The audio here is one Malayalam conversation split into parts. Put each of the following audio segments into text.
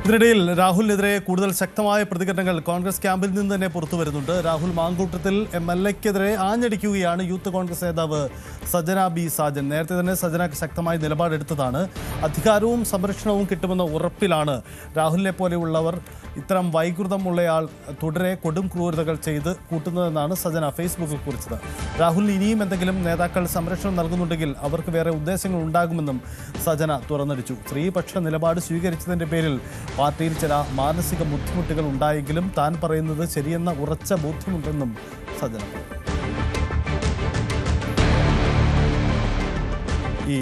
ഇതിനിടയിൽ രാഹുലിനെതിരെ കൂടുതൽ ശക്തമായ പ്രതികരണങ്ങൾ കോൺഗ്രസ് ക്യാമ്പിൽ നിന്ന് തന്നെ പുറത്തു വരുന്നുണ്ട്. രാഹുൽ മാങ്കൂട്ടത്തിൽ എം എൽ എക്കെതിരെ ആഞ്ഞടിക്കുകയാണ് യൂത്ത് കോൺഗ്രസ് നേതാവ് സജന ബി സാജൻ. നേരത്തെ തന്നെ സജന ശക്തമായ നിലപാടെടുത്തതാണ്. അധികാരവും സംരക്ഷണവും കിട്ടുമെന്ന ഉറപ്പിലാണ് രാഹുലിനെ പോലെയുള്ളവർ ഇത്തരം വൈകൃതമുള്ളയാൾ തുടരെ കൊടും ക്രൂരതകൾ ചെയ്ത് കൂട്ടുന്നതെന്നാണ് സജന ഫേസ്ബുക്കിൽ കുറിച്ചത്. രാഹുലിന് ഇനിയും എന്തെങ്കിലും നേതാക്കൾ സംരക്ഷണം നൽകുന്നുണ്ടെങ്കിൽ അവർക്ക് വേറെ ഉദ്ദേശങ്ങൾ ഉണ്ടാകുമെന്നും സജന തുറന്നടിച്ചു. സ്ത്രീപക്ഷ നിലപാട് സ്വീകരിച്ചതിന്റെ പേരിൽ പാർട്ടിയിൽ ചില മാനസിക ബുദ്ധിമുട്ടുകൾ ഉണ്ടായെങ്കിലും താൻ പറയുന്നത് ശരിയെന്ന ഉറച്ച ബോധ്യമുണ്ടെന്നും സജന ഈ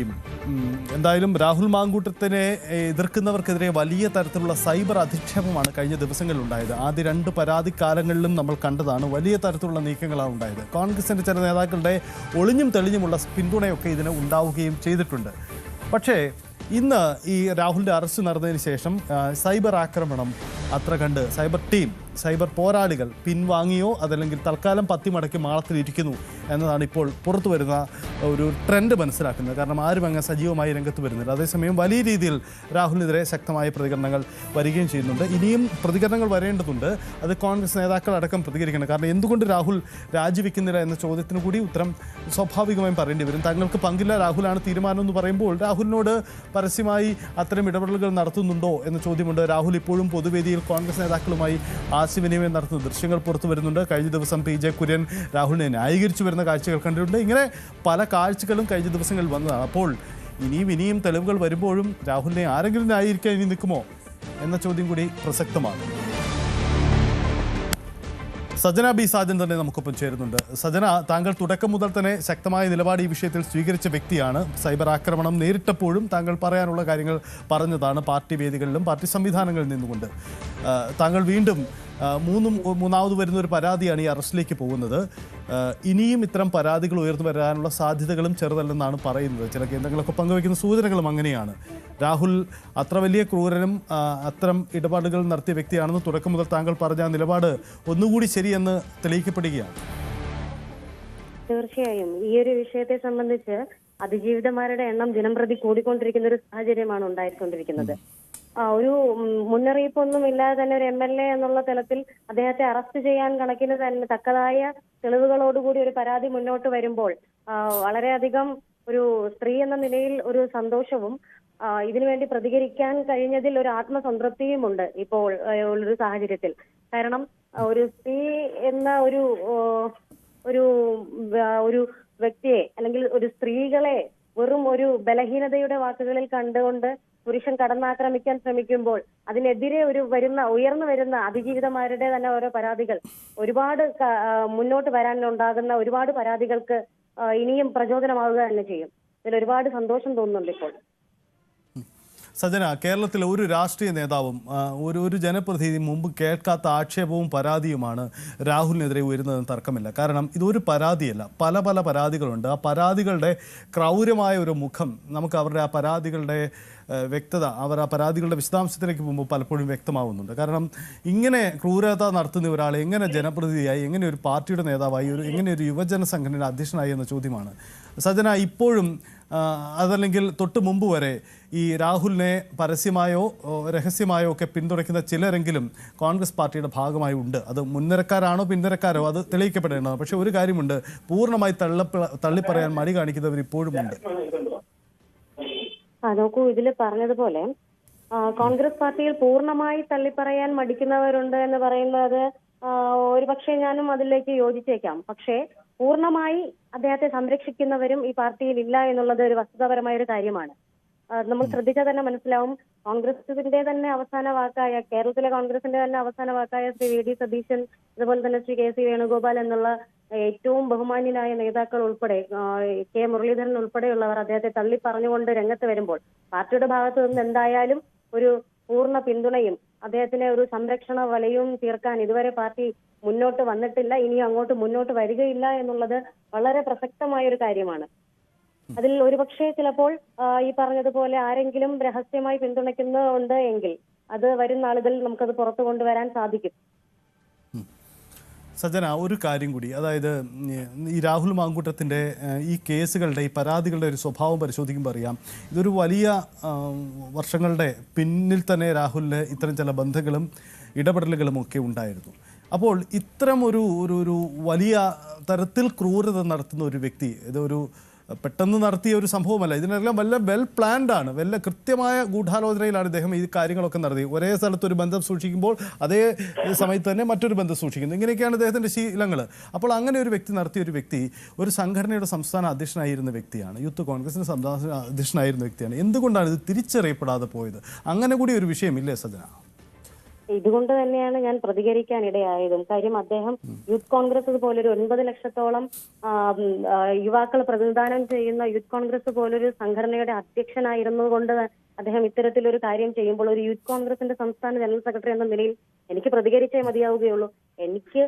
എന്തായാലും രാഹുൽ മാങ്കൂട്ടത്തിനെ എതിർക്കുന്നവർക്കെതിരെ വലിയ തരത്തിലുള്ള സൈബർ അധിക്ഷേപമാണ് കഴിഞ്ഞ ദിവസങ്ങളിൽ ഉണ്ടായത് ആദ്യ രണ്ട് പരാതി കാലങ്ങളിലും നമ്മൾ കണ്ടതാണ് വലിയ തരത്തിലുള്ള നീക്കങ്ങളാണ് ഉണ്ടായത്. കോൺഗ്രസിന്റെ ചില നേതാക്കളുടെ ഒളിഞ്ഞും തെളിഞ്ഞുമുള്ള പിന്തുണയൊക്കെ ഇതിന് ഉണ്ടാവുകയും ചെയ്തിട്ടുണ്ട്. പക്ഷേ ഇന്ന് ഈ രാഹുലിന്റെ അറസ്റ്റ് നടന്നതിന് ശേഷം സൈബർ ആക്രമണം അത്ര കണ്ട് സൈബർ ടീം സൈബർ പോരാളികൾ പിൻവാങ്ങിയോ അതല്ലെങ്കിൽ തൽക്കാലം പത്തി മടക്കി മാളത്തിലിരിക്കുന്നു എന്നതാണ് ഇപ്പോൾ പുറത്തു വരുന്ന ഒരു ട്രെൻഡ് മനസ്സിലാക്കുന്നത്. കാരണം ആരും അങ്ങ് സജീവമായി രംഗത്ത് വരുന്നില്ല. അതേസമയം വലിയ രീതിയിൽ രാഹുലിനെതിരെ ശക്തമായ പ്രതികരണങ്ങൾ വരികയും ചെയ്യുന്നുണ്ട്. ഇനിയും പ്രതികരണങ്ങൾ വരേണ്ടതുണ്ട്. അത് കോൺഗ്രസ് നേതാക്കൾ അടക്കം പ്രതികരിക്കണം. കാരണം എന്തുകൊണ്ട് രാഹുൽ രാജിവെക്കുന്നില്ല എന്ന ചോദ്യത്തിന് കൂടി ഉത്തരം സ്വാഭാവികമായും പറയേണ്ടി വരും. തങ്ങൾക്ക് പങ്കില്ല രാഹുലാണ് തീരുമാനം എന്ന് പറയുമ്പോൾ രാഹുലിനോട് പരസ്യമായി അത്തരം ഇടപെടലുകൾ നടത്തുന്നുണ്ടോ എന്ന ചോദ്യമുണ്ട്. രാഹുൽ ഇപ്പോഴും പൊതുവേദിയിൽ കോൺഗ്രസ് നേതാക്കളുമായി ആശയവിനിമയം നടത്തുന്ന ദൃശ്യങ്ങൾ പുറത്തു വരുന്നുണ്ട്. കഴിഞ്ഞ ദിവസം പി ജെ കുര്യൻ രാഹുലിനെ ന്യായീകരിച്ചു വരുന്ന കാഴ്ചകൾ കണ്ടിട്ടുണ്ട്. ഇങ്ങനെ പല കാഴ്ചകളും കഴിഞ്ഞ ദിവസങ്ങളിൽ വന്നതാണ്. അപ്പോൾ ഇനിയും ഇനിയും തെളിവുകൾ വരുമ്പോഴും രാഹുലിനെ ആരെങ്കിലും ന്യായീകരിക്കാൻ ഇനി നിൽക്കുമോ എന്ന ചോദ്യം കൂടി പ്രസക്തമാണ്. സജന ബി സാജൻ തന്നെ നമുക്കൊപ്പം ചേരുന്നുണ്ട്. സജന താങ്കൾ തുടക്കം മുതൽ തന്നെ ശക്തമായ നിലപാട് ഈ വിഷയത്തിൽ സ്വീകരിച്ച വ്യക്തിയാണ്. സൈബർ ആക്രമണം നേരിട്ടപ്പോഴും താങ്കൾ പറയാനുള്ള കാര്യങ്ങൾ പറഞ്ഞതാണ് പാർട്ടി വേദികളിലും പാർട്ടി സംവിധാനങ്ങളിൽ നിന്നുകൊണ്ട് താങ്കൾ വീണ്ടും മൂന്നും മൂന്നാമത് വരുന്ന ഒരു പരാതിയാണ് ഈ അറസ്റ്റിലേക്ക് പോകുന്നത്. ഇനിയും ഇത്തരം പരാതികൾ ഉയർന്നു വരാനുള്ള സാധ്യതകളും ചെറുതല്ലെന്നാണ് പറയുന്നത്. ചില കേന്ദ്രങ്ങളൊക്കെ പങ്കുവയ്ക്കുന്ന സൂചനകളും അങ്ങനെയാണ്. രാഹുൽ അത്ര വലിയ ക്രൂരനും അത്തരം ഇടപാടുകൾ നടത്തിയ വ്യക്തിയാണെന്ന് തുടക്കം മുതൽ താങ്കൾ പറഞ്ഞ നിലപാട് ഒന്നുകൂടി ശരിയെന്ന് തെളിയിക്കപ്പെടുകയാണ്. തീർച്ചയായും. ഈ ഒരു വിഷയത്തെ സംബന്ധിച്ച് അതിജീവിതമാരുടെ എണ്ണം ദിനം പ്രതി കൂടിക്കൊണ്ടിരിക്കുന്ന ഒരു സാഹചര്യമാണ് ഉണ്ടായിക്കൊണ്ടിരിക്കുന്നത്. ഒരു മുന്നറിയിപ്പൊന്നും ഇല്ലാതെ തന്നെ ഒരു എം എൽ എ എന്നുള്ള തലത്തിൽ അദ്ദേഹത്തെ അറസ്റ്റ് ചെയ്യാൻ കണക്കിന് തന്നെ തക്കതായ തെളിവുകളോടുകൂടി ഒരു പരാതി മുന്നോട്ട് വരുമ്പോൾ വളരെയധികം ഒരു സ്ത്രീ എന്ന നിലയിൽ ഒരു സന്തോഷവും ഇതിനുവേണ്ടി പ്രതികരിക്കാൻ കഴിഞ്ഞതിൽ ഒരു ആത്മസംതൃപ്തിയുമുണ്ട് ഇപ്പോൾ ഉള്ളൊരു സാഹചര്യത്തിൽ. കാരണം ഒരു സ്ത്രീ എന്ന ഒരു ഒരു ഒരു വ്യക്തിയെ അല്ലെങ്കിൽ ഒരു സ്ത്രീകളെ വെറും ഒരു ബലഹീനതയുടെ വാക്കുകളിൽ കണ്ടുകൊണ്ട് പുരുഷൻ കടന്നാക്രമിക്കാൻ ശ്രമിക്കുമ്പോൾ അതിനെതിരെ ഒരു വരുന്ന ഉയർന്നു വരുന്ന അതിജീവിതമാരുടെ തന്നെ ഓരോ പരാതികൾ. ഒരുപാട് മുന്നോട്ട് വരാനുണ്ടാകുന്ന ഒരുപാട് പരാതികൾക്ക് ഇനിയും പ്രചോദനമാവുക തന്നെ ചെയ്യും. ഇതിൽ ഒരുപാട് സന്തോഷം തോന്നുന്നുണ്ട് ഇപ്പോൾ. സജന കേരളത്തിലെ ഒരു രാഷ്ട്രീയ നേതാവും ഒരു ഒരു ജനപ്രതിനിധി മുമ്പ് കേൾക്കാത്ത ആക്ഷേപവും പരാതിയുമാണ് രാഹുലിനെതിരെ ഉയരുന്നതെന്ന് തർക്കമില്ല. കാരണം ഇതൊരു പരാതിയല്ല. പല പല പരാതികളുണ്ട്. ആ പരാതികളുടെ ക്രൗര്യമായ ഒരു മുഖം നമുക്ക് അവരുടെ ആ പരാതികളുടെ വ്യക്തത അവർ ആ പരാതികളുടെ വിശദാംശത്തിലേക്ക് പോകുമ്പോൾ പലപ്പോഴും വ്യക്തമാവുന്നുണ്ട്. കാരണം ഇങ്ങനെ ക്രൂരത നടത്തുന്ന ഒരാൾ എങ്ങനെ ജനപ്രതിനിധിയായി എങ്ങനെ ഒരു പാർട്ടിയുടെ നേതാവായി ഒരു എങ്ങനെ ഒരു യുവജന സംഘടനയുടെ അധ്യക്ഷനായി എന്ന ചോദ്യമാണ്. സജന ഇപ്പോഴും അതല്ലെങ്കിൽ തൊട്ട് മുമ്പ് വരെ ഈ രാഹുലിനെ പരസ്യമായോ രഹസ്യമായോ ഒക്കെ പിന്തുണയ്ക്കുന്ന ചിലരെങ്കിലും കോൺഗ്രസ് പാർട്ടിയുടെ ഭാഗമായി ഉണ്ട്. അത് മുൻനിരക്കാരാണോ പിന്നിരക്കാരോ അത് തെളിയിക്കപ്പെടേണ്ടതാണ്. പക്ഷേ ഒരു കാര്യമുണ്ട് പൂർണമായി തള്ളപ്പ തള്ളിപ്പറയാൻ മടി കാണിക്കുന്നവർ ഇപ്പോഴും ഉണ്ട് ആ നോക്കൂ ഇതിൽ പറഞ്ഞതുപോലെ കോൺഗ്രസ് പാർട്ടിയിൽ പൂർണമായി തള്ളിപ്പറയാൻ മടിക്കുന്നവരുണ്ട് എന്ന് പറയുന്നത് ഒരു പക്ഷേ ഞാനും അതിലേക്ക് യോജിച്ചേക്കാം. പക്ഷേ പൂർണമായി അദ്ദേഹത്തെ സംരക്ഷിക്കുന്നവരും ഈ പാർട്ടിയിൽ ഇല്ല എന്നുള്ളത് ഒരു വസ്തുതാപരമായ ഒരു കാര്യമാണ്. നമ്മൾ ശ്രദ്ധിച്ചാൽ തന്നെ മനസ്സിലാവും. കോൺഗ്രസിന്റെ തന്നെ അവസാന വാക്കായ കേരളത്തിലെ കോൺഗ്രസിന്റെ തന്നെ അവസാന വാക്കായ ശ്രീ വി ഡി സതീശൻ അതുപോലെ തന്നെ ശ്രീ കെ സി വേണുഗോപാൽ എന്നുള്ള ഏറ്റവും ബഹുമാന്യനായ നേതാക്കൾ ഉൾപ്പെടെ കെ മുരളീധരൻ ഉൾപ്പെടെയുള്ളവർ അദ്ദേഹത്തെ തള്ളി പറഞ്ഞുകൊണ്ട് രംഗത്ത് വരുമ്പോൾ പാർട്ടിയുടെ ഭാഗത്തു നിന്ന് എന്തായാലും ഒരു പൂർണ പിന്തുണയും അദ്ദേഹത്തിന് ഒരു സംരക്ഷണ വലയവും തീർക്കാൻ ഇതുവരെ പാർട്ടി മുന്നോട്ട് വന്നിട്ടില്ല ഇനിയും അങ്ങോട്ട് മുന്നോട്ട് വരികയില്ല എന്നുള്ളത് വളരെ പ്രസക്തമായ ഒരു കാര്യമാണ്. അതിൽ ഒരുപക്ഷെ ചിലപ്പോൾ ഈ പറഞ്ഞതുപോലെ ആരെങ്കിലും രഹസ്യമായി പിന്തുണയ്ക്കുന്നുണ്ട് എങ്കിൽ അത് വരും നാളുകളിൽ നമുക്കത് പുറത്തു കൊണ്ടുവരാൻ സാധിക്കും. സജന ഒരു കാര്യം കൂടി. അതായത് ഈ രാഹുൽ മാങ്കൂട്ടത്തിന്റെ ഈ കേസുകളുടെ ഈ പരാതികളുടെ ഒരു സ്വഭാവം പരിശോധിക്കുമ്പോൾ അറിയാം. ഇതൊരു വലിയ വർഷങ്ങളുടെ പിന്നിൽ തന്നെ രാഹുലിന് ഇത്തരം ചില ബന്ധങ്ങളും ഇടപെടലുകളും ഒക്കെ ഉണ്ടായിരുന്നു. അപ്പോൾ ഇത്തരം ഒരു ഒരു വലിയ തരത്തിൽ ക്രൂരത നടത്തുന്ന ഒരു വ്യക്തി ഇതൊരു പെട്ടെന്ന് നടത്തിയ ഒരു സംഭവമല്ല. ഇതിനെല്ലാം വല്ല വെൽ പ്ലാൻഡ് ആണ്. വല്ല കൃത്യമായ ഗൂഢാലോചനയിലാണ് ഇദ്ദേഹം ഈ കാര്യങ്ങളൊക്കെ നടത്തി ഒരേ സ്ഥലത്ത് ഒരു ബന്ധം സൂക്ഷിക്കുമ്പോൾ അതേ സമയത്ത് തന്നെ മറ്റൊരു ബന്ധം സൂക്ഷിക്കുന്നു. ഇങ്ങനെയൊക്കെയാണ് ഇദ്ദേഹത്തിന്റെ ശീലങ്ങൾ അപ്പോൾ അങ്ങനെ ഒരു വ്യക്തി നടത്തിയ ഒരു വ്യക്തി ഒരു സംഘടനയുടെ സംസ്ഥാന അധ്യക്ഷനായിരുന്ന വ്യക്തിയാണ്. യൂത്ത് കോൺഗ്രസിന്റെ സംസ്ഥാന അധ്യക്ഷനായിരുന്ന വ്യക്തിയാണ്. എന്തുകൊണ്ടാണ് ഇത് തിരിച്ചറിയപ്പെടാതെ പോയത്? അങ്ങനെ കൂടി ഒരു വിഷയമില്ലേ സജന? ഇതുകൊണ്ട് തന്നെയാണ് ഞാൻ പ്രതികരിക്കാൻ ഇടയായതും. കാര്യം അദ്ദേഹം യൂത്ത് കോൺഗ്രസ് പോലൊരു ഒൻപത് ലക്ഷത്തോളം യുവാക്കൾ പ്രതിനിധാനം ചെയ്യുന്ന യൂത്ത് കോൺഗ്രസ് പോലൊരു സംഘടനയുടെ അധ്യക്ഷനായിരുന്നതുകൊണ്ട് അദ്ദേഹം ഇത്തരത്തിലൊരു കാര്യം ചെയ്യുമ്പോൾ ഒരു യൂത്ത് കോൺഗ്രസിന്റെ സംസ്ഥാന ജനറൽ സെക്രട്ടറി എന്ന നിലയിൽ എനിക്ക് പ്രതികരിച്ചേ മതിയാവുകയുള്ളൂ. എനിക്ക്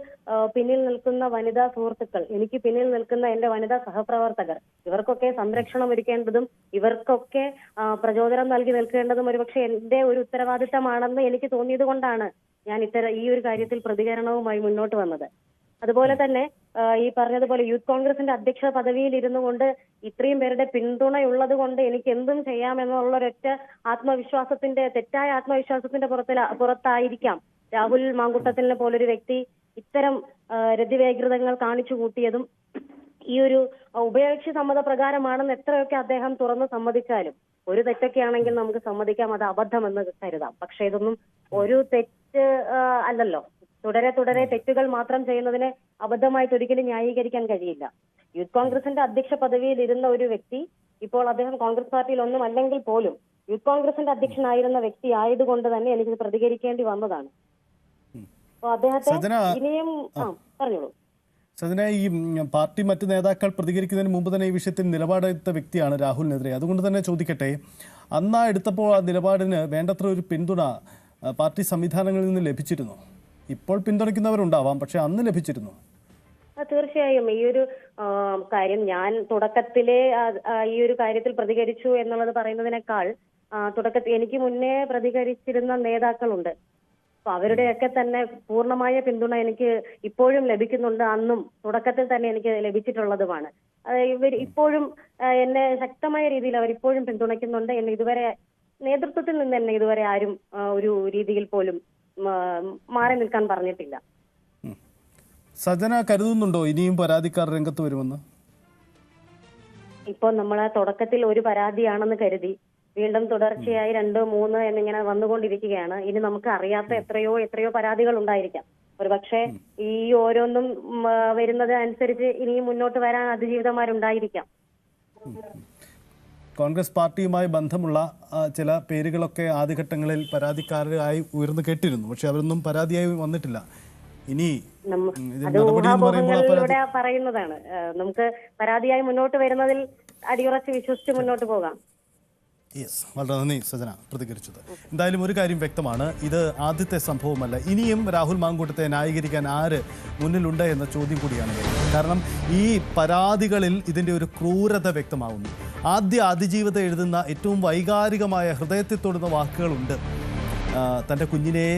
പിന്നിൽ നിൽക്കുന്ന വനിതാ സുഹൃത്തുക്കൾ എനിക്ക് പിന്നിൽ നിൽക്കുന്ന എന്റെ വനിതാ സഹപ്രവർത്തകർ ഇവർക്കൊക്കെ സംരക്ഷണം ഒരുക്കേണ്ടതും ഇവർക്കൊക്കെ പ്രചോദനം നൽകി നിൽക്കേണ്ടതും ഒരുപക്ഷെ എന്റെ ഒരു ഉത്തരവാദിത്തമാണെന്ന് എനിക്ക് തോന്നിയത് കൊണ്ടാണ് ഞാൻ ഇത്തരം ഈ ഒരു കാര്യത്തിൽ പ്രതികരണവുമായി മുന്നോട്ട് വന്നത്. അതുപോലെ തന്നെ ഈ പറഞ്ഞതുപോലെ യൂത്ത് കോൺഗ്രസിന്റെ അധ്യക്ഷ പദവിയിൽ ഇരുന്നു കൊണ്ട് ഇത്രയും പേരുടെ പിന്തുണയുള്ളത് കൊണ്ട് എനിക്ക് എന്തും ചെയ്യാമെന്നുള്ള ഒരൊറ്റ ആത്മവിശ്വാസത്തിന്റെ തെറ്റായ ആത്മവിശ്വാസത്തിന്റെ പുറത്തില പുറത്തായിരിക്കാം. രാഹുൽ മാങ്കുട്ടത്തിനെ പോലൊരു വ്യക്തി ഇത്തരം ആ, കാണിച്ചു കൂട്ടിയതും ഈ ഒരു ഉഭയകക്ഷി സമ്മത പ്രകാരമാണെന്ന് എത്രയൊക്കെ അദ്ദേഹം തുറന്ന് സമ്മതിച്ചാലും ഒരു തെറ്റൊക്കെ ആണെങ്കിൽ നമുക്ക് സമ്മതിക്കാം അത് അബദ്ധമെന്ന് കരുതാം. പക്ഷെ ഇതൊന്നും ഒരു തെറ്റ് അല്ലല്ലോ. തുടരെ തുടരെ തെറ്റുകൾ മാത്രം ചെയ്യുന്നതിനെ അബദ്ധമായിട്ട് ഒരിക്കലും ന്യായീകരിക്കാൻ കഴിയില്ല. യൂത്ത് കോൺഗ്രസിന്റെ അധ്യക്ഷ പദവിയിൽ ഇരുന്ന ഒരു വ്യക്തി ഇപ്പോൾ അദ്ദേഹം കോൺഗ്രസ് പാർട്ടിയിൽ ഒന്നും അല്ലെങ്കിൽ പോലും യൂത്ത് കോൺഗ്രസിന്റെ അധ്യക്ഷനായിരുന്ന വ്യക്തി ആയതുകൊണ്ട് തന്നെ എനിക്ക് പ്രതികരിക്കേണ്ടി വന്നതാണ്. സജന, ഈ പാർട്ടി മറ്റ് നേതാക്കൾ പ്രതികരിക്കുന്നതിന് മുമ്പ് തന്നെ ഈ വിഷയത്തിൽ നിലപാടെടുത്ത വ്യക്തിയാണ് രാഹുലിനെതിരെ. അതുകൊണ്ട് തന്നെ ചോദിക്കട്ടെ അന്നാ എടുത്തപ്പോൾ ആ നിലപാടിന് വേണ്ടത്ര ഒരു പിന്തുണ പാർട്ടി സംവിധാനങ്ങളിൽ നിന്ന് ലഭിച്ചിരുന്നു? ഇപ്പോൾ പിന്തുണയ്ക്കുന്നവരുണ്ടാവാം പക്ഷെ അന്ന് ലഭിച്ചിരുന്നു. തീർച്ചയായും. ഈ ഒരു കാര്യം ഞാൻ തുടക്കത്തിലെ ഈ ഒരു കാര്യത്തിൽ പ്രതികരിച്ചു എന്നുള്ളത് പറയുന്നതിനേക്കാൾ തുടക്കത്തിൽ എനിക്ക് മുന്നേ പ്രതികരിച്ചിരുന്ന നേതാക്കളുണ്ട്. അപ്പൊ അവരുടെയൊക്കെ തന്നെ പൂർണമായ പിന്തുണ എനിക്ക് ഇപ്പോഴും ലഭിക്കുന്നുണ്ട്. അന്നും തുടക്കത്തിൽ തന്നെ എനിക്ക് ലഭിച്ചിട്ടുള്ളതുമാണ്. ഇവർ ഇപ്പോഴും എന്നെ ശക്തമായ രീതിയിൽ അവർ ഇപ്പോഴും പിന്തുണയ്ക്കുന്നുണ്ട്. എന്നെ ഇതുവരെ നേതൃത്വത്തിൽ നിന്ന് തന്നെ ഇതുവരെ ആരും ഒരു രീതിയിൽ പോലും മാറി നിൽക്കാൻ പറഞ്ഞിട്ടില്ല. സജന കരുതുന്നുണ്ടോ ഇനിയും പരാതിക്കാർ രംഗത്ത് വരുമെന്ന്? ഇപ്പൊ നമ്മളെ തുടക്കത്തിൽ ഒരു പരാതിയാണെന്ന് കരുതി വീണ്ടും തുടർച്ചയായി രണ്ട് മൂന്ന് എന്നിങ്ങനെ വന്നുകൊണ്ടിരിക്കുകയാണ്. ഇനി നമുക്ക് അറിയാത്ത എത്രയോ എത്രയോ പരാതികൾ ഉണ്ടായിരിക്കാം. ഒരുപക്ഷെ ഈ ഓരോന്നും വരുന്നത് അനുസരിച്ച് ഇനിയും മുന്നോട്ട് വരാൻ അതിജീവിതമാരുണ്ടായിരിക്കാം കോൺഗ്രസ് പാർട്ടിയുമായി ബന്ധമുള്ള ചില പേരുകളൊക്കെ ആദ്യഘട്ടങ്ങളിൽ പരാതിക്കാരായി ഉയർന്നു കേട്ടിരുന്നു. പക്ഷെ അവരൊന്നും പരാതിയായി വന്നിട്ടില്ല. ഇനി അത് ഊഹാപോഹങ്ങളിലൂടെ പറയുന്നതാണ്. നമുക്ക് പരാതിയായി മുന്നോട്ട് വരുന്നതിൽ അടിയുറച്ച് വിശ്വസിച്ച് മുന്നോട്ട് പോകാം. യെസ് വളരെ നന്ദി സജന പ്രതികരിച്ചത്. എന്തായാലും ഒരു കാര്യം വ്യക്തമാണ്. ഇത് ആദ്യത്തെ സംഭവമല്ല. ഇനിയും രാഹുൽ മാങ്കൂട്ടത്തെ ന്യായീകരിക്കാൻ ആര് മുന്നിലുണ്ട് എന്ന ചോദ്യം കൂടിയാണ് കാരണം ഈ പരാതികളിൽ ഇതിന്റെ ഒരു ക്രൂരത വ്യക്തമാവുന്നു. ആദ്യ അതിജീവിത എഴുതുന്ന ഏറ്റവും വൈകാരികമായ ഹൃദയത്തിൽ തൊടുന്ന വാക്കുകളുണ്ട്. തന്റെ കുഞ്ഞിനെ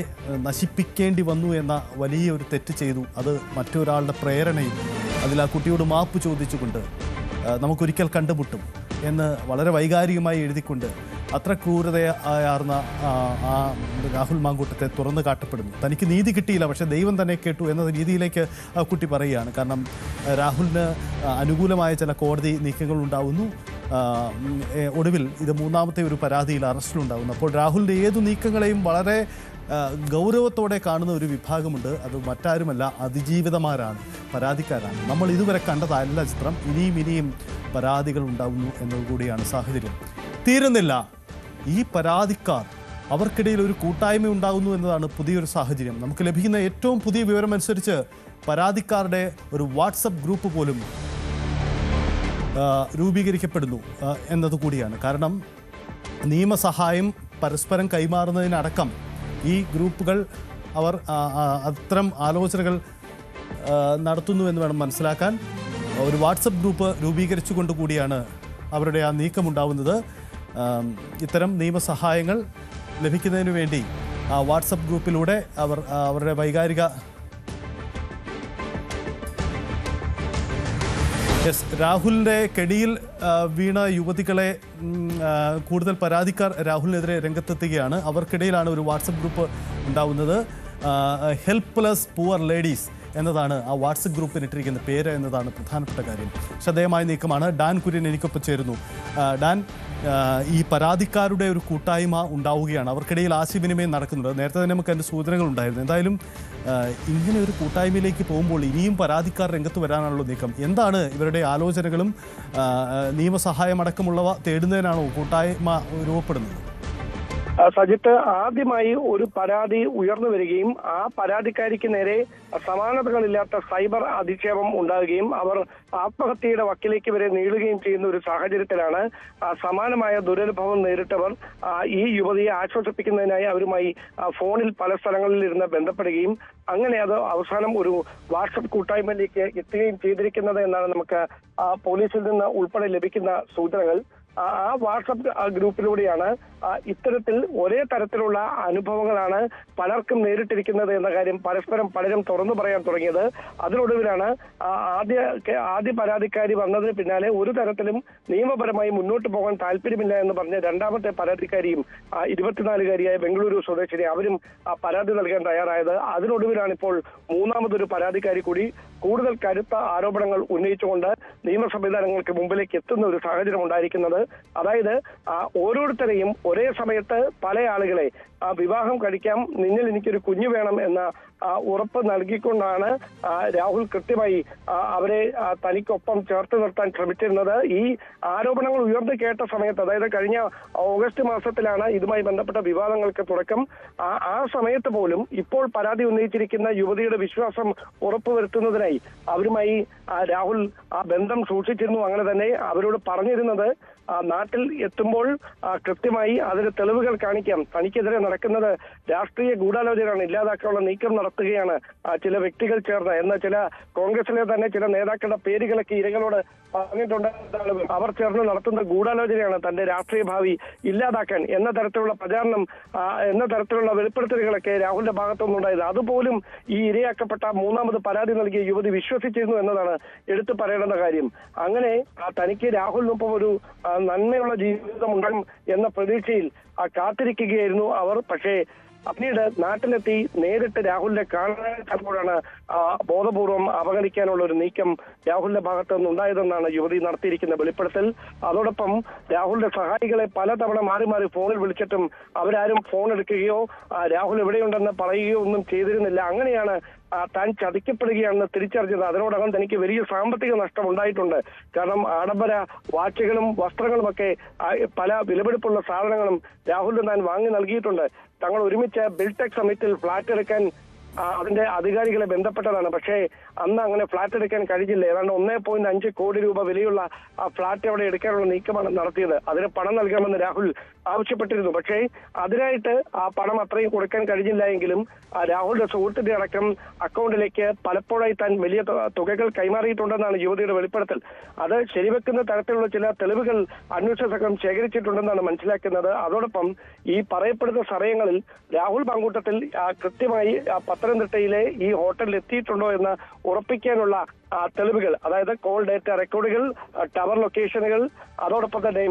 നശിപ്പിക്കേണ്ടി വന്നു എന്ന വലിയൊരു തെറ്റ് ചെയ്തു. അത് മറ്റൊരാളുടെ പ്രേരണയും അതിൽ ആ കുട്ടിയോട് മാപ്പ് ചോദിച്ചുകൊണ്ട് നമുക്കൊരിക്കൽ കണ്ടുമുട്ടും. എന്ന് വളരെ വൈകാരികമായി എഴുതിക്കൊണ്ട് അത്ര ക്രൂരതയാർന്ന ആ, രാഹുൽ മാങ്കൂട്ടത്തെ തുറന്നു കാട്ടപ്പെടുന്നു. തനിക്ക് നീതി കിട്ടിയില്ല പക്ഷേ ദൈവം തന്നെ കേട്ടു എന്ന രീതിയിലേക്ക് കുട്ടി പറയുകയാണ്. കാരണം രാഹുലിന് അനുകൂലമായ ചില കോടതി നീക്കങ്ങൾ ഉണ്ടാവുന്നു. ഒടുവിൽ ഇത് മൂന്നാമത്തെ ഒരു പരാതിയിൽ അറസ്റ്റിലുണ്ടാകുന്നു അപ്പോൾ രാഹുലിന്റെ ഏതു നീക്കങ്ങളെയും വളരെ ഗൗരവത്തോടെ കാണുന്ന ഒരു വിഭാഗമുണ്ട്. അത് മറ്റാരുമല്ല അതിജീവിതമാരാണ് പരാതിക്കാരാണ്. നമ്മൾ ഇതുവരെ കണ്ടതല്ല ചിത്രം. ഇനിയും ഇനിയും പരാതികൾ ഉണ്ടാകുന്നു എന്നത് കൂടിയാണ് സാഹചര്യം. തീരുന്നില്ല. ഈ പരാതിക്കാർ അവർക്കിടയിൽ ഒരു കൂട്ടായ്മ ഉണ്ടാകുന്നു എന്നതാണ് പുതിയൊരു സാഹചര്യം. നമുക്ക് ലഭിക്കുന്ന ഏറ്റവും പുതിയ വിവരമനുസരിച്ച് പരാതിക്കാരുടെ ഒരു വാട്സപ്പ് ഗ്രൂപ്പ് പോലും രൂപീകരിക്കപ്പെടുന്നു എന്നതുകൂടിയാണ് എന്നത് കൂടിയാണ്. കാരണം നിയമസഹായം പരസ്പരം കൈമാറുന്നതിനടക്കം ഈ ഗ്രൂപ്പുകൾ അവർ അത്തരം ആലോചനകൾ നടത്തുന്നു എന്ന് വേണം മനസ്സിലാക്കാൻ. ഒരു വാട്സപ്പ് ഗ്രൂപ്പ് രൂപീകരിച്ചുകൊണ്ട് കൂടിയാണ് അവരുടെ ആ നീക്കമുണ്ടാവുന്നത്. ഇത്തരം നിയമസഹായങ്ങൾ ലഭിക്കുന്നതിന് വേണ്ടി ആ വാട്സപ്പ് ഗ്രൂപ്പിലൂടെ അവർ അവരുടെ വൈകാരിക യെസ് രാഹുലിന്റെ കെടിയിൽ വീണ യുവതികളെ കൂടുതൽ പരാതിക്കാർ രാഹുലിനെതിരെ രംഗത്തെത്തുകയാണ്. അവർക്കിടയിലാണ് ഒരു വാട്സപ്പ് ഗ്രൂപ്പ് ഉണ്ടാവുന്നത്. ഹെൽപ്ലെസ് പുവർ ലേഡീസ് എന്നതാണ് ആ വാട്സപ്പ് ഗ്രൂപ്പിന് ഇട്ടിരിക്കുന്ന പേര് എന്നതാണ് പ്രധാനപ്പെട്ട കാര്യം. ശ്രദ്ധേയമായ നീക്കമാണ്. ഡാൻ കുര്യൻ എനിക്കൊപ്പം ചേരുന്നു. ഡാൻ ഈ പരാതിക്കാരുടെ ഒരു കൂട്ടായ്മ ഉണ്ടാവുകയാണ്. അവർക്കിടയിൽ ആശയവിനിമയം നടക്കുന്നുണ്ട്. നേരത്തെ തന്നെ നമുക്ക് അതിന്റെ സൂചനകൾ ഉണ്ടായിരുന്നു. എന്തായാലും ഇങ്ങനെ ഒരു കൂട്ടായ്മയിലേക്ക് പോകുമ്പോൾ ഇനിയും പരാതിക്കാർ രംഗത്ത് വരാനാണല്ലോ നീക്കം. എന്താണ് ഇവരുടെ ആലോചനകളും നിയമസഹായമടക്കമുള്ളവ തേടുന്നതിനാണോ കൂട്ടായ്മ രൂപപ്പെടുന്നത്? സജിത്ത് ആദ്യമായി ഒരു പരാതി ഉയർന്നു വരികയും ആ പരാതിക്കാരിക്ക് നേരെ സമാനതകളില്ലാത്ത സൈബർ അധിക്ഷേപം ഉണ്ടാകുകയും അവർ ആത്മഹത്യയുടെ വക്കിലേക്ക് വരെ നീളുകയും ചെയ്യുന്ന ഒരു സാഹചര്യത്തിലാണ് സമാനമായ ദുരനുഭവം നേരിട്ടവർ ഈ യുവതിയെ ആശ്വസിപ്പിക്കുന്നതിനായി അവരുമായി ഫോണിൽ പല സ്ഥലങ്ങളിൽ ഇരുന്ന് ബന്ധപ്പെടുകയും അങ്ങനെ അത് അവസാനം ഒരു വാട്സപ്പ് കൂട്ടായ്മയിലേക്ക് എത്തുകയും ചെയ്തിരിക്കുന്നത് എന്നാണ് നമുക്ക് പോലീസിൽ നിന്ന് ഉൾപ്പെടെ ലഭിക്കുന്ന സൂചനകൾ. ആ വാട്സപ്പ് ഗ്രൂപ്പിലൂടെയാണ് ഇത്തരത്തിൽ ഒരേ തരത്തിലുള്ള അനുഭവങ്ങളാണ് പലർക്കും നേരിട്ടിരിക്കുന്നത് എന്ന കാര്യം പരസ്പരം പലരും തുറന്നു പറയാൻ തുടങ്ങിയത്. അതിനൊടുവിലാണ് ആദ്യ ആദ്യ പരാതിക്കാരി വന്നതിന് പിന്നാലെ ഒരു തരത്തിലും നിയമപരമായി മുന്നോട്ട് പോകാൻ താല്പര്യമില്ല എന്ന് പറഞ്ഞ രണ്ടാമത്തെ പരാതിക്കാരിയും ഇരുപത്തിനാലുകാരിയായ ബംഗളൂരു സ്വദേശിനി അവരും പരാതി നൽകാൻ തയ്യാറായത്. അതിനൊടുവിലാണ് ഇപ്പോൾ മൂന്നാമതൊരു പരാതിക്കാരി കൂടി കൂടുതൽ കരുത്ത ആരോപണങ്ങൾ ഉന്നയിച്ചുകൊണ്ട് നിയമ സംവിധാനങ്ങൾക്ക് മുമ്പിലേക്ക് എത്തുന്ന ഒരു സാഹചര്യം ഉണ്ടായിരിക്കുന്നത്. അതായത് ഓരോരുത്തരെയും ഒരേ സമയത്ത് പല ആളുകളെ വിവാഹം കഴിക്കാം നിന്നിൽ എനിക്കൊരു കുഞ്ഞു വേണം എന്ന ഉറപ്പ് നൽകിക്കൊണ്ടാണ് രാഹുൽ കൃത്യമായി അവരെ തനിക്കൊപ്പം ചേർത്ത് നിർത്താൻ ശ്രമിച്ചിരുന്നത്. ഈ ആരോപണങ്ങൾ ഉയർന്നു കേട്ട സമയത്ത് അതായത് കഴിഞ്ഞ ഓഗസ്റ്റ് മാസത്തിലാണ് ഇതുമായി ബന്ധപ്പെട്ട വിവാദങ്ങൾക്ക് തുടക്കം. ആ സമയത്ത് പോലും ഇപ്പോൾ പരാതി ഉന്നയിച്ചിരിക്കുന്ന യുവതിയുടെ വിശ്വാസം ഉറപ്പുവരുത്തുന്നതിനായി അവരുമായി രാഹുൽ ആ ബന്ധം സൂക്ഷിച്ചിരുന്നു. അങ്ങനെ തന്നെ അവരോട് പറഞ്ഞിരുന്നത് നാട്ടിൽ എത്തുമ്പോൾ കൃത്യമായി അതിന് തെളിവുകൾ കാണിക്കാം. തനിക്കെതിരെ നടക്കുന്നത് രാഷ്ട്രീയ ഗൂഢാലോചനയാണ്. ഇല്ലാതാക്കാനുള്ള നീക്കം നടത്തുകയാണ് ചില വ്യക്തികൾ ചേർന്ന്. എന്ന ചില കോൺഗ്രസിലെ തന്നെ ചില നേതാക്കളുടെ പേരുകളൊക്കെ ഇരകളോട് പറഞ്ഞിട്ടുണ്ട്. അവർ ചേർന്ന് നടത്തുന്ന ഗൂഢാലോചനയാണ് തന്റെ രാഷ്ട്രീയ ഭാവി ഇല്ലാതാക്കാൻ. എന്ന തരത്തിലുള്ള പ്രചാരണം എന്ന തരത്തിലുള്ള വെളിപ്പെടുത്തലുകളൊക്കെ രാഹുലിന്റെ ഭാഗത്തുനിന്നുണ്ടായത് അതുപോലും ഈ ഇരയാക്കപ്പെട്ട മൂന്നാമത് പരാതി നൽകിയ യുവതി വിശ്വസിച്ചിരുന്നു എന്നതാണ് എടുത്തു പറയേണ്ടുന്ന കാര്യം. അങ്ങനെ തനിക്ക് രാഹുലിനൊപ്പം ഒരു നന്മയുള്ള ജീവിതം ഉണ്ടാകും എന്ന പ്രതീക്ഷയിൽ ആ, കാത്തിരിക്കുകയായിരുന്നു അവർ. പക്ഷേ പിന്നീട് നാട്ടിലെത്തി നേരിട്ട് രാഹുലിനെ ആ, ബോധപൂർവം അവഗണിക്കാനുള്ള ഒരു നീക്കം രാഹുലിന്റെ ഭാഗത്തു നിന്നുണ്ടായതെന്നാണ് യുവതി നടത്തിയിരിക്കുന്ന വെളിപ്പെടുത്തൽ. അതോടൊപ്പം രാഹുലിന്റെ സഹായികളെ പലതവണ മാറി മാറി ഫോണിൽ വിളിച്ചിട്ടും അവരാരും ഫോൺ എടുക്കുകയോ രാഹുൽ എവിടെയുണ്ടെന്ന് പറയുകയോ ഒന്നും ചെയ്തിരുന്നില്ല. അങ്ങനെയാണ് താൻ ചതിക്കപ്പെടുകയാണെന്ന് തിരിച്ചറിഞ്ഞത്. അതിനോടകം തനിക്ക് വലിയ സാമ്പത്തിക നഷ്ടം ഉണ്ടായിട്ടുണ്ട്. കാരണം ആഡംബര വാച്ചുകളും വസ്ത്രങ്ങളുമൊക്കെ പല വിലപിടിപ്പുള്ള സാധനങ്ങളും രാഹുലിന് താൻ വാങ്ങി നൽകിയിട്ടുണ്ട്. തങ്ങൾ ഒരുമിച്ച് ബിൽടെക് സമിറ്റിൽ ഫ്ളാറ്റ് എടുക്കാൻ അതിന്റെ അധികാരികളെ ബന്ധപ്പെട്ടതാണ്. പക്ഷേ അന്ന് അങ്ങനെ ഫ്ളാറ്റ് എടുക്കാൻ കഴിഞ്ഞില്ല. ഏതാണ്ട് ഒന്നേ പോയിന്റ് അഞ്ച് കോടി രൂപ വിലയുള്ള ആ ഫ്ളാറ്റ് അവിടെ എടുക്കാനുള്ള നീക്കമാണ് നടത്തിയത്. അതിന് പണം നൽകണമെന്ന് രാഹുൽ ആവശ്യപ്പെട്ടിരുന്നു. പക്ഷേ അതിനായിട്ട് ആ പണം അത്രയും കൊടുക്കാൻ കഴിഞ്ഞില്ല എങ്കിലും രാഹുലിന്റെ സുഹൃത്തിന്റെ അടക്കം അക്കൗണ്ടിലേക്ക് പലപ്പോഴായി താൻ വലിയ തുകകൾ കൈമാറിയിട്ടുണ്ടെന്നാണ് യുവതിയുടെ വെളിപ്പെടുത്തൽ. അത് ശരിവെക്കുന്ന തരത്തിലുള്ള ചില തെളിവുകൾ അന്വേഷണ സംഘം ശേഖരിച്ചിട്ടുണ്ടെന്നാണ് മനസ്സിലാക്കുന്നത്. അതോടൊപ്പം ഈ പറയപ്പെടുന്ന സമയങ്ങളിൽ രാഹുൽ പങ്കൂട്ടത്തിൽ കൃത്യമായി പത്തനംതിട്ടയിലെ ഈ ഹോട്ടലിൽ എത്തിയിട്ടുണ്ടോ എന്ന് ഉറപ്പിക്കാനുള്ള തെളിവുകൾ അതായത് കോൾ ഡേറ്റ റെക്കോർഡുകൾ ടവർ ലൊക്കേഷനുകൾ അതോടൊപ്പം തന്നെ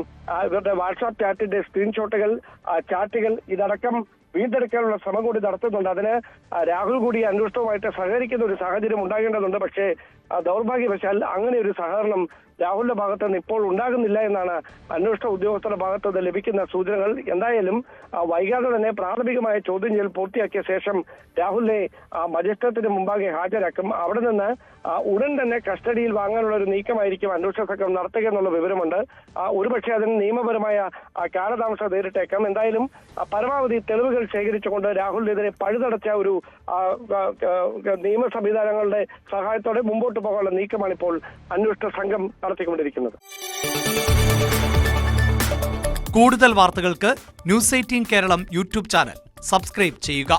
ഇവരുടെ വാട്സാപ്പ് ചാറ്റിന്റെ സ്ക്രീൻഷോട്ടുകൾ ചാറ്റുകൾ ഇതടക്കം വീണ്ടെടുക്കാനുള്ള ശ്രമം കൂടി നടത്തുന്നുണ്ട്. അതിന് രാഹുൽ കൂടി അന്വേഷണവുമായിട്ട് സഹകരിക്കുന്ന ഒരു സാഹചര്യം ഉണ്ടാകേണ്ടതുണ്ട്. പക്ഷേ ദൗർഭാഗ്യവശാൽ അങ്ങനെ ഒരു സഹകരണം രാഹുലിന്റെ ഭാഗത്ത് നിന്ന് ഇപ്പോൾ ഉണ്ടാകുന്നില്ല എന്നാണ് അന്വേഷണ ഉദ്യോഗസ്ഥരുടെ ഭാഗത്ത് നിന്ന് ലഭിക്കുന്ന സൂചനകൾ. എന്തായാലും വൈകാതെ തന്നെ പ്രാഥമികമായ ചോദ്യം ചെയ്യൽ പൂർത്തിയാക്കിയ ശേഷം രാഹുലിനെ മജിസ്ട്രേറ്റിന് മുമ്പാകെ ഹാജരാക്കും. അവിടെ നിന്ന് ഉടൻ തന്നെ കസ്റ്റഡിയിൽ വാങ്ങാനുള്ള ഒരു നീക്കമായിരിക്കും അന്വേഷണ സംഘം നടത്തുക എന്നുള്ള വിവരമുണ്ട്. ഒരുപക്ഷെ അതിന് നിയമപരമായ കാലതാമസം നേരിട്ടേക്കാം. എന്തായാലും പരമാവധി തെളിവുകൾ ശേഖരിച്ചുകൊണ്ട് രാഹുലിനെതിരെ പഴുതടച്ച ഒരു നിയമ സംവിധാനങ്ങളുടെ സഹായത്തോടെ മുമ്പോട്ട് പോകാനുള്ള നീക്കമാണ് ഇപ്പോൾ അന്വേഷണ സംഘം നടത്തിക്കൊണ്ടിരിക്കുന്നത്. കൂടുതൽ വാർത്തകൾക്ക് news eighteen Keralam YouTube channel subscribe ചെയ്യുക.